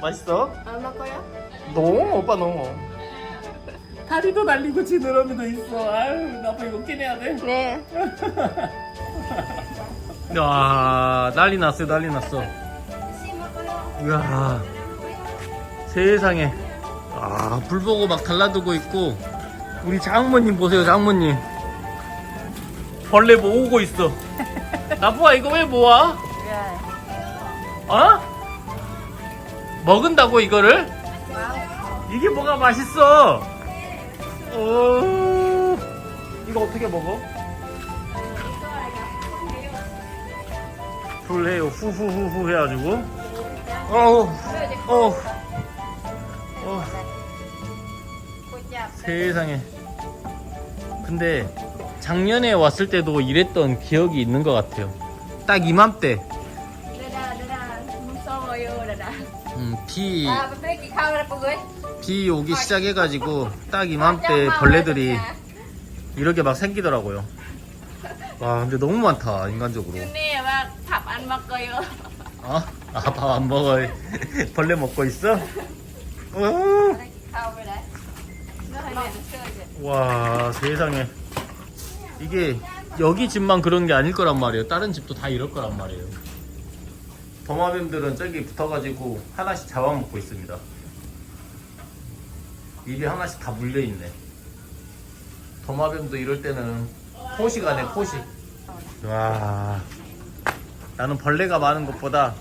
맛있어? 안 먹어요? 너무 오빠 너무. 다리도 날리고 지느러미도 있어. 아유 나도 이거 끼내야 돼. 네. 야 난리 났어요 난리 났어. 이야 세상에 아 불 보고 막 달라두고 있고 우리 장모님 보세요 장모님 벌레 모으고 있어. 나부아 이거 왜 모아? 어? 먹은다고 이거를? 이게 뭐가 맛있어? 어... 이거 어떻게 먹어? 불해요 후후후후 해가지고 어우 어 세상에 근데 작년에 왔을 때도 이랬던 기억이 있는 것 같아요 딱 이맘때. 음, 비, 아, 빨리 카메라 보고 해. 비 오기 시작해가지고 딱 이맘때 벌레들이 이렇게 막 생기더라고요 와 근데 너무 많다 인간적으로 네, 막밥안 먹어요. 어? 아, 밥 안 먹어. 벌레 먹고 있어? 어? 와, 세상에. 이게 여기 집만 그런 게 아닐 거란 말이에요. 다른 집도 다 이럴 거란 말이에요. 도마뱀들은 저기 붙어가지고 하나씩 잡아먹고 있습니다. 입에 하나씩 다 물려있네. 도마뱀도 이럴 때는 포식 안에 포식. 와, 나는 벌레가 많은 것보다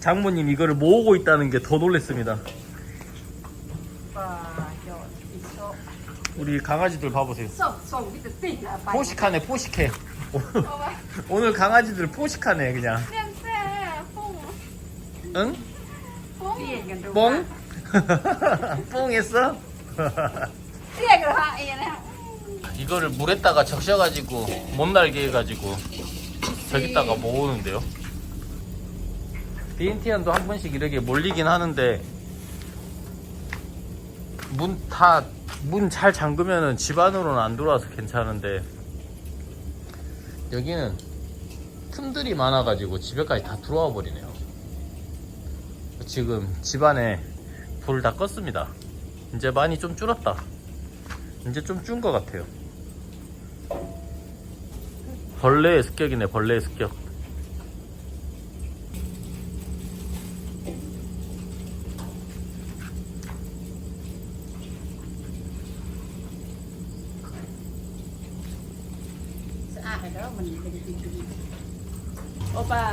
장모님 이거를 모으고 있다는 게 더 놀랬습니다. 우리 강아지들 봐보세요. 포식하네, 포식해. 오늘 강아지들 포식하네, 그냥. 응? 뽕. 뽕? 뽕했어? 하이네. 이거를 물에다가 적셔가지고 못 날게 해가지고 저기다가 모으는데요. 비엔티안도 한 번씩 이렇게 몰리긴 하는데 문 다 문 잘 잠그면은 집 안으로는 안 들어와서 괜찮은데 여기는 틈들이 많아가지고 집에까지 다 들어와 버리네요. 지금 집안에 불다 껐습니다. 이제 많이 좀 줄었다. 이제 좀 준 것 같아요. 벌레의 습격이네, 벌레의 습격. 오빠,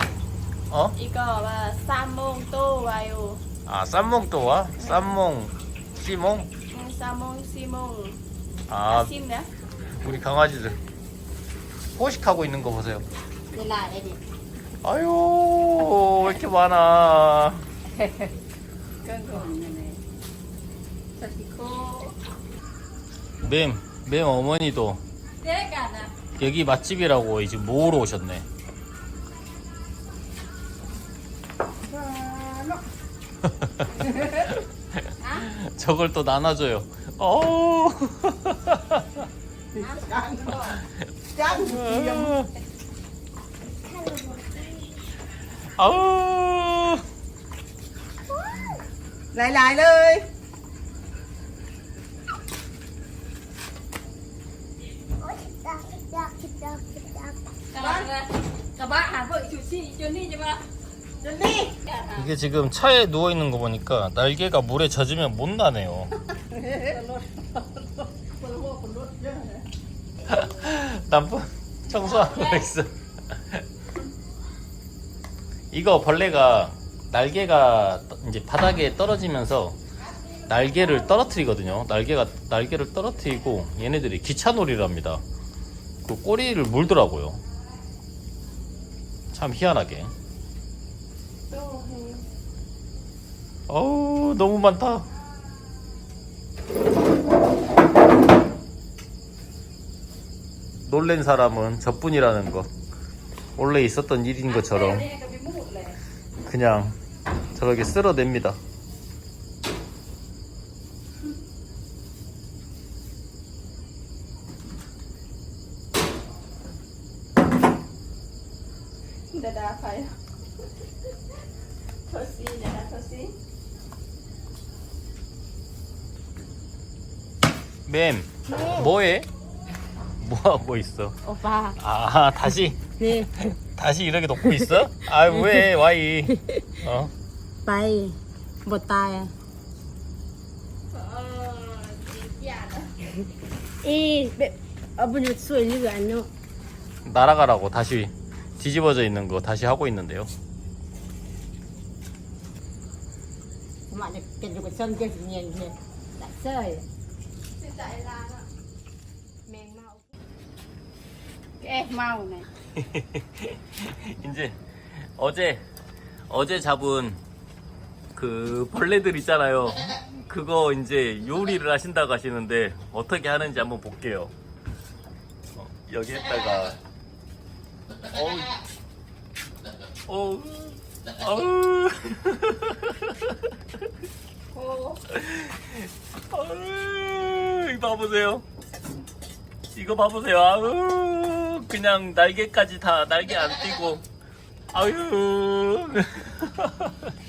어? 이거 봐. 쌈몽 또 와요. 아, 쌈몽 또 와? 쌈몽, 씨몽? 응, 쌈몽, 시몽. 아. 우리 강아지들. 포식하고 있는 거 보세요. 아유, 왜 이렇게 많아. Thật thì khô. 맴, 맴 어머니도. 여기 맛집이라고 이제 모으러 오셨네. 저걸 또 나눠줘요. 어. 짱짱 아우. lại lại lên các bạn các bạn hả vợ chủ sĩ cho đi cho bà 이게 지금 차에 누워 있는 거 보니까 날개가 물에 젖으면 못 나네요. 나쁜 청소하고 있어. 이거 벌레가 날개가 떠- 이제 바닥에 떨어지면서 날개를 떨어뜨리거든요. 날개가 날개를 떨어뜨리고 얘네들이 기차놀이랍니다. 그 꼬리를 물더라고요. 참 희한하게. 어우 너무 많다. 놀란 사람은 저뿐이라는 것. 원래 있었던 일인 것처럼 그냥 저렇게 쓸어냅니다. Đã đã phải. Thôi xí, đã đã thôi xí. 맴 뭐해? 뭐하고 있어? 오빠. 아 다시 네. 다시 이렇게 놓고 있어? 아 왜 와이? 어? 빠이. 못 뭐 따요. 이 매- 아버님 수 일리가 안요. 날아가라고 다시 뒤집어져 있는 거 다시 하고 있는데요. 엄마 이제 깨지고 점점 중요한 게 낯설. 꽤 마우네. 이제 어제 어제 잡은 그 벌레들 있잖아요. 그거 이제 요리를 하신다고 하시는데 어떻게 하는지 한번 볼게요. 어, 여기에다가 어우 어우 어우 어우 봐보세요. 이거 봐보세요. 아우 그냥 날개까지 다 날개 안 띄고 아유.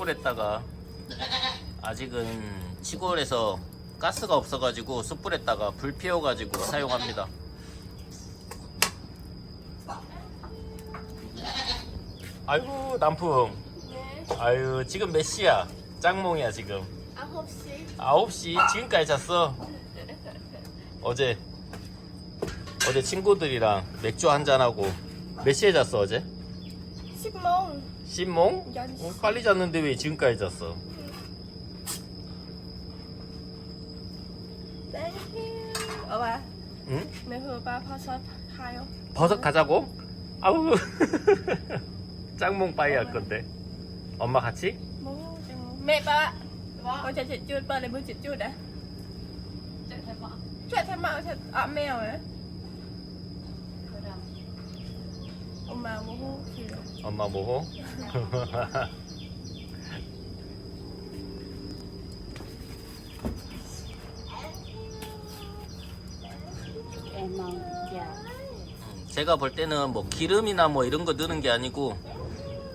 숯불에다가 아직은 시골에서 가스가 없어가지고 숯불에다가 불 피워가지고 사용합니다. 아이고 남풍. 아유 지금 몇 시야? 짱몽이야 지금. 9시 9시 지금까지 잤어. 어제 어제 친구들이랑 맥주 한잔 하고 몇 시에 잤어 어제? 10몽 10몽? 연- 어, 빨리 잤는데 왜 지금까지 잤어? 땡큐 오빠 응? 매우 오빠 버섯 가요 버섯 가자고? 아우 짱몽 빠이 할 건데 엄마 같이? 뭐 mẹ ba con ba thay mạo ạ mèo 엄마 뭐 엄마 뭐호? mau dạ 제가 볼 때는 뭐 기름이나 뭐 이런 거 넣는 게 아니고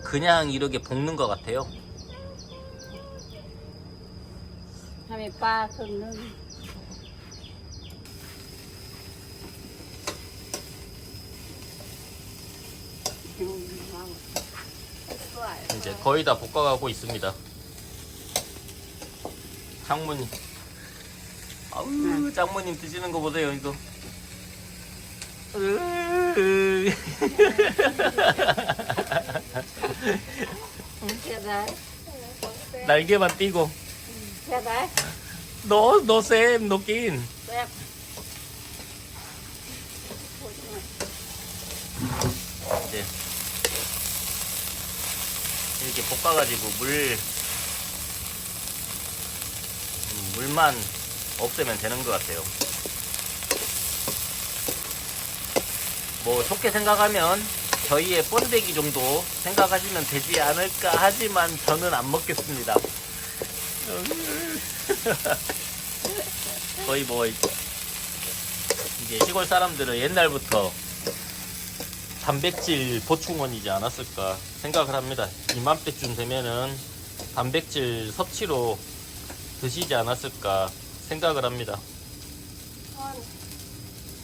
그냥 이렇게 볶는 것 같아요. 밤에 빠 끓는 이제 거의 다 볶아가고 있습니다. 장모님, 아우 장모님 드시는 거 보세요 이거. 날개만 띄고. 너, 너 쌤, 너 낀. 이제 이렇게 볶아가지고 물 음, 물만 없애면 되는 것 같아요. 뭐 좋게 생각하면 저희의 번데기 정도 생각하시면 되지 않을까 하지만 저는 안 먹겠습니다. 거의 뭐 이게 시골 사람들은 옛날부터 단백질 보충원이지 않았을까 생각을 합니다. 이맘때쯤 되면은 단백질 섭취로 드시지 않았을까 생각을 합니다.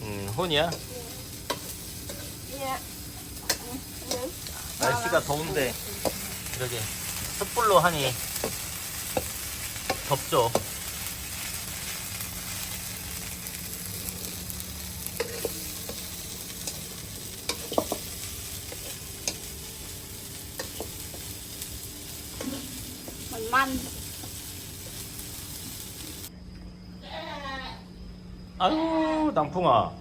음, 혼이야? dạ 날씨가 더운데 이렇게. 숯불로 하니 덥죠. 아유 남풍아.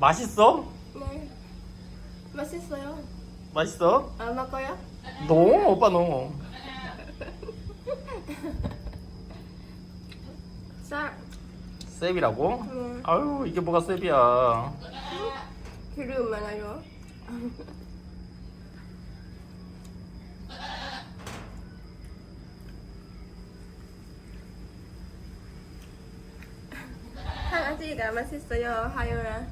맛있어? 네. 맛있어요 맛있어? 안 먹어요? 너무 오빠 너무 싹 셉이라고? 네. 아유 이게 뭐가 셉이야 기름 많아요 강아지가 맛있어요 하요라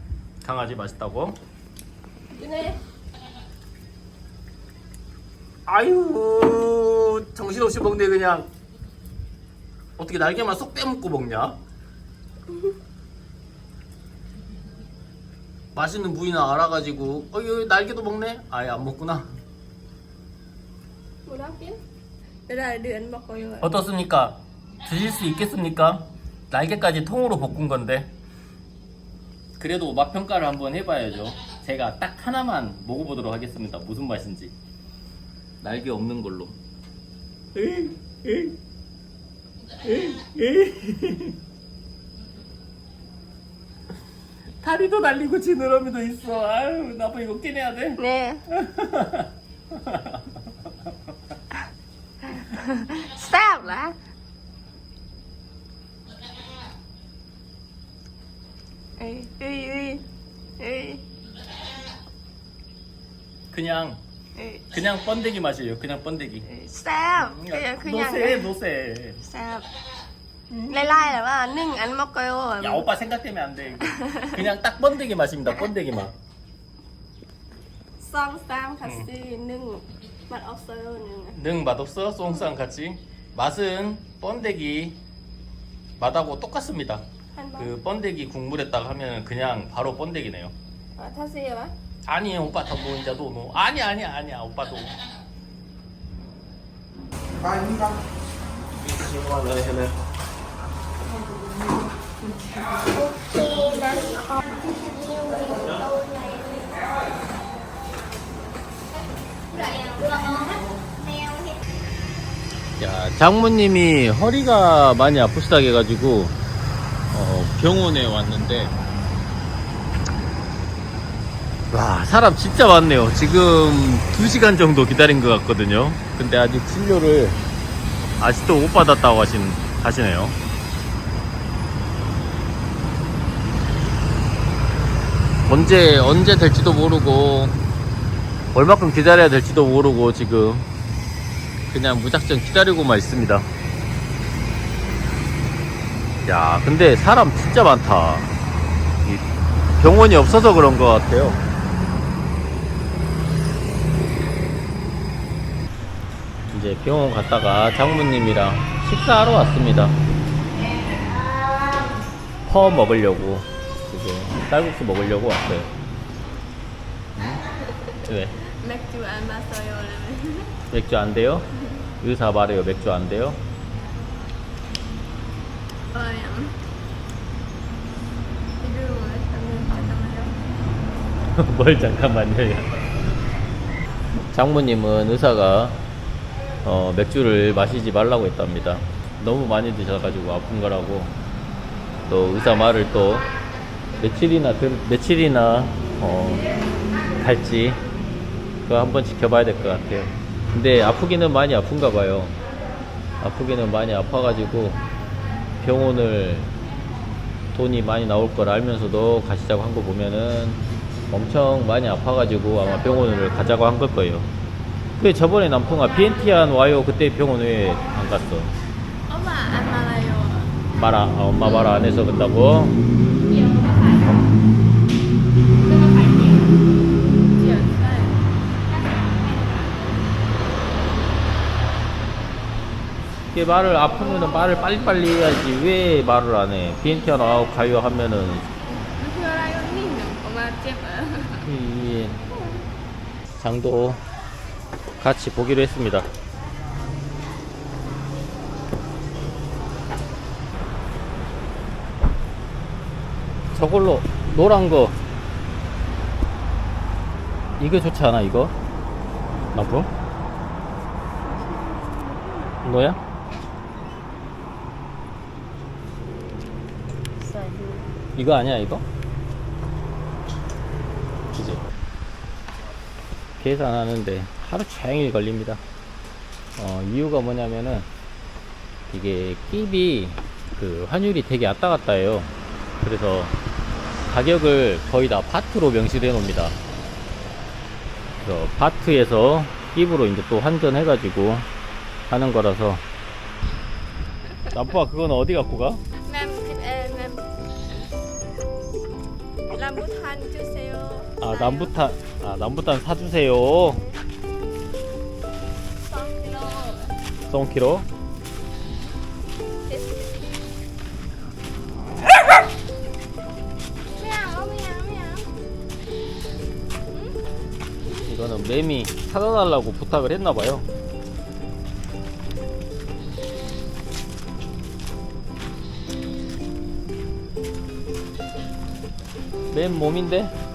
강아지 맛있다고? 네 아유 정신없이 먹네 그냥. 어떻게 날개만 쏙 빼먹고 먹냐? 맛있는 부위나 알아가지고. 어 이거 날개도 먹네? 아예 안 먹구나. bọc rồi 어떻습니까? 드실 수 있겠습니까? 날개까지 통으로 볶은 건데. 그래도 맛 평가를 한번 해봐야죠. 제가 딱 하나만 먹어보도록 하겠습니다. 무슨 맛인지 날개 없는 걸로. 다리도 날리고 지느러미도 있어. 아유 나도 이거 깨내야 돼 Sao lạ Ê, ê, ê, ê, 그냥 그냥 번데기 맛이에요 그냥 번데기? Cái giờ cứ 노세 노세 ba, nâng anh móc coi ô 야 오빠 생각되면 안돼 그냥 딱 번데기 맛입니다 번데기 맛 Xong sam khả si nâng Mặt ốc sơ nâng 능 맛없어 송쌍 같이 맛은 번데기 맛하고 똑같습니다 그 번데기 국물에다가 하면 그냥 바로 번데기네요 Tha si hả? 아니 오빠 더 보인자도 뭐 아니 아니 아니야 오빠도 Coi đi con. 야 장모님이 허리가 많이 아프시다고 해가지고 어, 병원에 왔는데 와 사람 진짜 많네요 지금 2시간 정도 기다린 것 같거든요 근데 아직 진료를 아직도 못 받았다고 하신, 하시네요 언제 언제 될지도 모르고 얼마큼 기다려야 될지도 모르고 지금 그냥 무작정 기다리고만 있습니다. 야, 근데 사람 진짜 많다. 이 병원이 없어서 그런 것 같아요. 이제 병원 갔다가 장모님이랑 식사하러 왔습니다. 퍼 먹으려고 이제 쌀국수 먹으려고 왔어요. 응? 왜? 맥주 massage lên 맥주 안 돼요? 의사 말해요. 맥주 안 돼요? Đưa 뭘 잠깐만요. 장모님은 의사가 어, 맥주를 마시지 말라고 했답니다. 너무 많이 드셔가지고 아픈 거라고 또 의사 말을 또 며칠이나 들, 며칠이나 어, 갈지 그거 한번 지켜봐야 될 것 같아요. 근데 아프기는 많이 아픈가 봐요. 아프기는 많이 아파가지고 병원을 돈이 많이 나올 걸 알면서도 가시자고 한 거 보면은 엄청 많이 아파가지고 아마 병원을 가자고 한 걸 거예요. 그 저번에 남풍아 비엔티안 와요 그때 병원 왜 안 갔어? Ông bà anh Malayo à? 말 안, 아, 엄마 말 안 해서 그런다고? 이게 말을 아프면은 말을 빨리빨리 해야지 왜 말을 안 해? 비엔티안 와요 가요 하면은 ở 이 장도 같이 보기로 했습니다. 저걸로 노란 거 이거 좋지 않아 이거? 나쁘? 이거야? 이거 아니야 이거? 그지? 계산하는데 하루 종일 걸립니다. 어, 이유가 뭐냐면은 이게 끼비 그 환율이 되게 왔다 갔다 해요. 그래서 가격을 거의 다 파트로 명시해 놓습니다. 그래서 파트에서 끼브로 이제 또 환전해 가지고 하는 거라서 아빠 그건 어디 갖고 가? Thanh 주세요 아 남부탄 아 남부탄 사주세요 3kg. 미안, 미안, 미안. 이거는 매미 사다 달라고 부탁을 했나 봐요. 맨 몸인데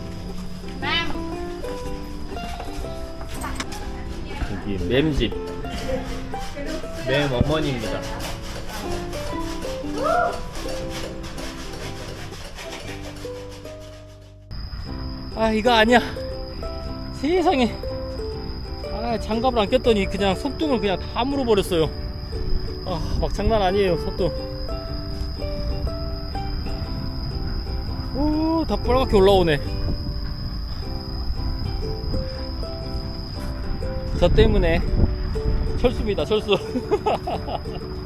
여기 맴집 맴 어머니입니다. 아 이거 아니야. 세상에. 아 장갑을 안 꼈더니 그냥 속등을 그냥 다 물어버렸어요. 아 막 장난 아니에요 속등. 오다 빨갛게 올라오네. 저 때문에 철수입니다 철수.